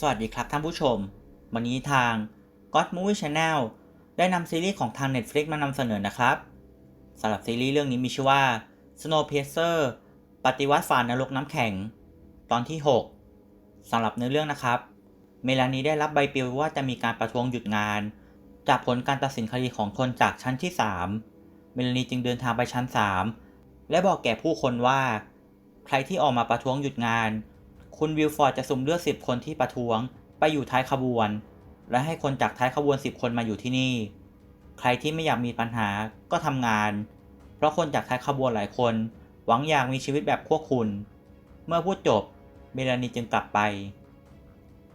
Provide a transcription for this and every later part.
สวัสดีครับท่านผู้ชม วันนี้ทาง God Movie Channel ได้นำซีรีส์ของทาง Netflix มานำเสนอนะครับสำหรับซีรีส์เรื่องนี้มีชื่อว่า Snowpiercer ปฏิวัติฝ่านรกน้ำแข็ง ตอนที่ 6สำหรับเนื้อเรื่องนะครับ เมลานีได้รับใบปลิวว่าจะมีการประท้วงหยุดงาน จากผลการตัดสินคดีของคนจากชั้นที่ 3 เมลานีจึงเดินทางไปชั้น 3 และบอกแก่ผู้คนว่า ใครที่ออกมาประท้วงหยุดงาน คุณวิลฟอร์ดจะสุ่มเลือก 10 คนที่ประท้วง ไปอยู่ท้ายขบวน และให้คนจากท้ายขบวน 10 คนมาอยู่ที่นี่ ใครที่ไม่อยากมีปัญหาก็ทำงาน เพราะคนจากท้ายขบวนหลายคน หวังอยากมีชีวิตแบบพวกคุณ เมื่อพูดจบ เมลานีจึงกลับไป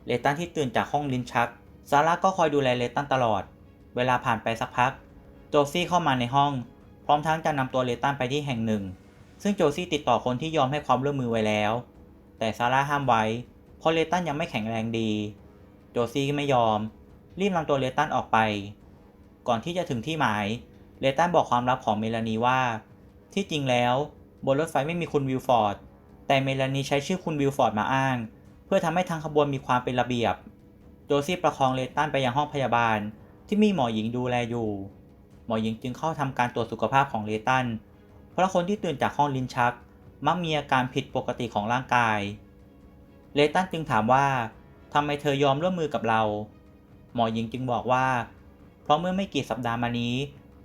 เลตันที่ตื่นจากห้องลิ้นชัก ซาร่าก็คอยดูแลเลตันตลอด เวลาผ่านไปสักพัก โจซี่เข้ามาในห้อง พร้อมทั้งจะนำตัวเลตันไปที่แห่งหนึ่ง ซึ่งโจซี่ติดต่อคนที่ยอมให้ความร่วมมือไว้แล้ว แต่ซาร่าห้ามไว้ เพราะเลตันยังไม่แข็งแรงดี โจซี่ก็ไม่ยอม รีบนำตัวเลตันออกไป ก่อนที่จะถึงที่หมาย เลตันบอกความลับของเมลานีว่า ที่จริงแล้วบนรถไฟไม่มีคุณวิลฟอร์ด แต่เมลานีใช้ชื่อคุณวิลฟอร์ดมาอ้าง เพื่อทำให้ทางขบวนมีความเป็นระเบียบ โจซี่ประคองเลตันไปยังห้องพยาบาล ที่มีหมอหญิงดูแลอยู่ หมอหญิงจึงเข้าทำการตรวจสุขภาพของเลตัน เพราะคนที่ตื่นจากห้องลิ้นชัก มักมีอาการผิดปกติของร่างกาย เลตันจึงถามว่าทำไมเธอยอมร่วมมือกับเรา หมอหญิงจึงบอกว่า เพราะเมื่อไม่กี่สัปดาห์มานี้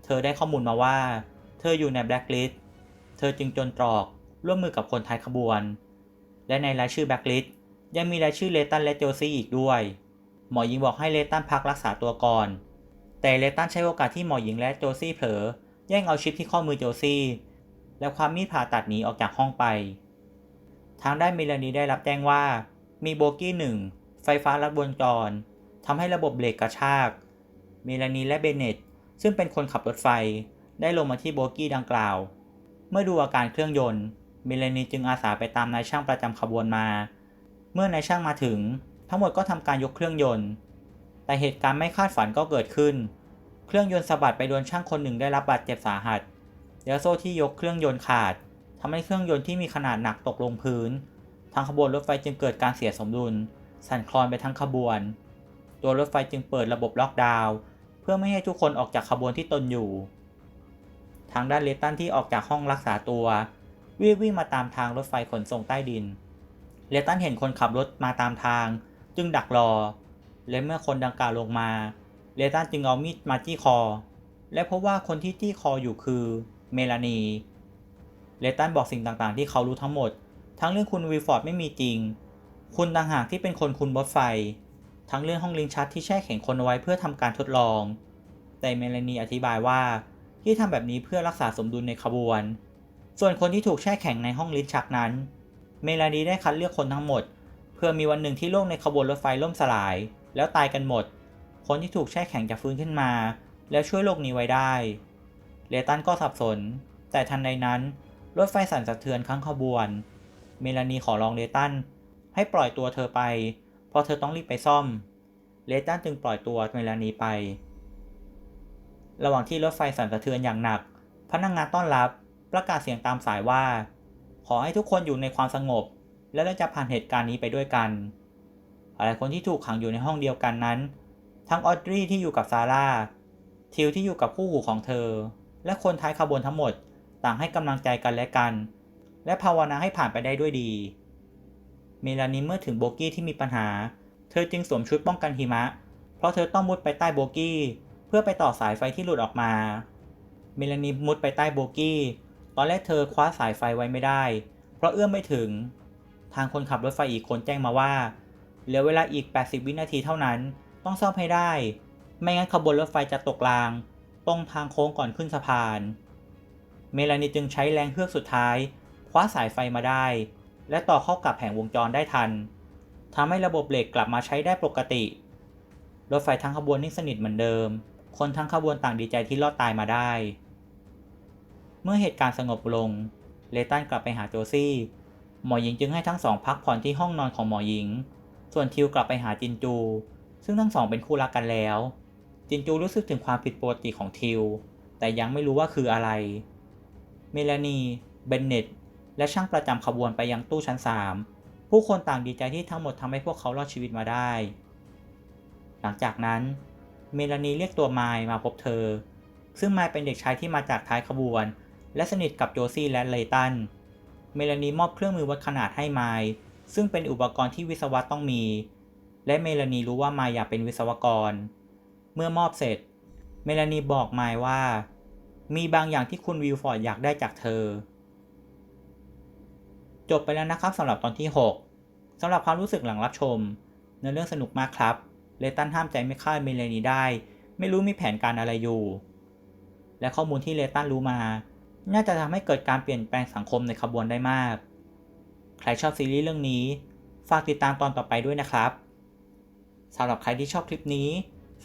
เธอได้ข้อมูลมาว่า เธออยู่ในแบล็คลิสต์ เธอจึงจนตรอกร่วมมือกับคนท้ายขบวน และในรายชื่อแบล็คลิสต์ยังมีรายชื่อเลตันและโจซี่อีกด้วย หมอหญิงบอกให้เลตันพักรักษาตัวก่อน แต่เลตันใช้โอกาสที่หมอหญิงและโจซี่เผลอ แย่งเอาชิปที่ข้อมือโจซี่ และความมีดผ่าตัดหนีออกจากห้องไป ทางด้านเมลานีได้รับแจ้งว่า มีโบกี้หนึ่งไฟฟ้าลัดวงจรทำให้ระบบเบรกกระชาก เมลานีและเบเนตซึ่งเป็นคนขับรถไฟ ได้ลงมาที่โบกี้ดังกล่าว เมื่อดูอาการเครื่องยนต์ เมลานีจึงอาสาไปตามนายช่างประจำขบวนมา เมื่อนายช่างมาถึง ทั้งหมดก็ทำการยกเครื่องยนต์ แต่เหตุการณ์ไม่คาดฝันก็เกิดขึ้น เครื่องยนต์สะบัดไปโดนช่างคนหนึ่งได้รับบาดเจ็บสาหัส แล้วโซ่ที่ยกเครื่องยนต์ขาดทำให้เครื่องยนต์ที่มีขนาดหนักตกลงพื้น ทางขบวนรถไฟจึงเกิดการเสียสมดุล สั่นคลอนไปทั้งขบวน ตัวรถไฟจึงเปิดระบบล็อกดาวน์เพื่อไม่ให้ทุกคนออกจากขบวนที่ตนอยู่ ทางด้านเลตันที่ออกจากห้องรักษาตัววิ่งวิ่งมาตามทางรถไฟขนส่งใต้ดิน เลตันเห็นคนขับรถมาตามทาง จึงดักรอ และเมื่อคนดังกล่าวลงมา เลตันจึงเอามีดมาจี้คอ และพบว่าคนที่จี้คออยู่คือ เมลานี เลตันบอกสิ่งต่างๆ ที่เขารู้ทั้งหมด ทั้งเรื่องคุณวิลฟอร์ดไม่มีจริง คุณต่างหากที่เป็นคนคุมรถไฟ ทั้งเรื่องห้องลิงชัดที่แช่แข็งคนเอาไว้เพื่อทำการทดลอง แต่เมลานีอธิบายว่าที่ทำแบบนี้เพื่อรักษาสมดุลในขบวน ส่วนคนที่ถูกแช่แข็งในห้องลิ้นชักนั้น เมลานีได้คัดเลือกคนทั้งหมด เพื่อมีวันหนึ่งที่โลกในขบวนรถไฟล่มสลาย แล้วตายกันหมด คนที่ถูกแช่แข็งจะฟื้นขึ้นมา แล้วช่วยโลกนี้ไว้ได้ เลตันก็สับสน แต่ทันใดนั้น รถไฟสั่นสะเทือนข้างขบวน เมลานีขอร้องเลตันให้ปล่อยตัวเธอไป เพราะเธอต้องรีบไปซ่อม เลตันจึงปล่อยตัวเมลานีไป ระหว่างที่รถไฟสั่นสะเทือนอย่างหนัก พนักงงานต้อนรับประกาศเสียงตามสายว่า ขอให้ทุกคนอยู่ในความสงบ และเราจะผ่านเหตุการณ์นี้ไปด้วยกันหลายคนที่ถูกขังอยู่ในห้องเดียวกันนั้น ทั้งออดรีที่อยู่กับซาร่า ทิวที่อยู่กับคู่หูของเธอ และคนท้ายขบวนทั้งหมดต่างให้กำลังใจกันและกัน และภาวนาให้ผ่านไปได้ด้วยดี เมลานีเมื่อถึงโบกี้ที่มีปัญหา เธอจึงสวมชุดป้องกันหิมะ เพราะเธอต้องมุดไปใต้โบกี้ เพื่อไปต่อสายไฟที่หลุดออกมา เมลานีมุดไปใต้โบกี้ ตอนแรกเธอคว้าสายไฟไว้ไม่ได้ เพราะเอื้อมไม่ถึง ทางคนขับรถไฟอีกคนแจ้งมาว่า เหลือเวลาอีก 80 วินาทีเท่านั้น ต้องซ่อมให้ได้ ไม่งั้นขบวนรถไฟจะตกราง ตรงทางโค้งก่อนขึ้นสะพาน เมลานีจึงใช้แรงเฮือกสุดท้าย คว้าสายไฟมาได้ และต่อเข้ากับแผงวงจรได้ทันทำให้ระบบเบรกกลับมาใช้ได้ปกติ รถไฟทั้งขบวนนิ่งสนิทเหมือนเดิม คนทั้งขบวนต่างดีใจที่รอดตายมาได้ เมื่อเหตุการณ์สงบลง เลตันกลับไปหาโจซี่ หมอหญิงจึงให้ทั้งสองพักผ่อนที่ห้องนอนของหมอหญิง ส่วนทิวกลับไปหาจินจู ซึ่งทั้งสองเป็นคู่รักกันแล้ว จินจูรู้สึกถึงความผิดปกติของทิว แต่ยังไม่รู้ว่าคืออะไร เมลานี เบนเน็ต และช่างประจำขบวนไปยังตู้ชั้น 3 ผู้คนต่างดีใจที่ทั้งหมดทำให้พวกเขารอดชีวิตมาได้ หลังจากนั้น เมลานีเรียกตัวไมล์มาพบเธอ ซึ่งไมล์เป็นเด็กชายที่มาจากท้ายขบวน และสนิทกับโจซี่และเลตัน เมลานีมอบเครื่องมือวัดขนาดให้ไมล์ซึ่งเป็นอุปกรณ์ที่วิศวะต้องมี และเมลานีรู้ว่าไมล์อยากเป็นวิศวกร เมื่อมอบเสร็จ เมลานีบอกไมล์ว่า มีบางอย่างที่คุณวิลฟอร์ดอยากได้จากเธอ จบไปแล้วนะครับสำหรับตอนที่ 6สำหรับความรู้สึกหลังรับชม เนื้อเรื่องสนุกมากครับ เลตันห้ามใจไม่ฆ่าเมลานีได้ ไม่รู้มีแผนการอะไรอยู่ และข้อมูลที่เลตันรู้มา น่าจะทำให้เกิดการเปลี่ยนแปลงสังคมในขบวนได้มาก ใครชอบซีรีส์เรื่องนี้ ฝากติดตามตอนต่อไปด้วยนะครับสำหรับใครที่ชอบคลิปนี้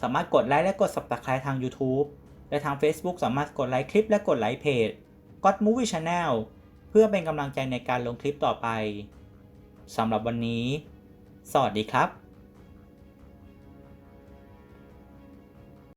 สามารถกดไลค์และกด subscribe ทาง YouTube และทาง Facebook สามารถกดไลค์คลิปและกดไลค์เพจ God Movie Channel เพื่อเป็นกำลังใจในการลงคลิปต่อไปสำหรับวันนี้ สวัสดีครับ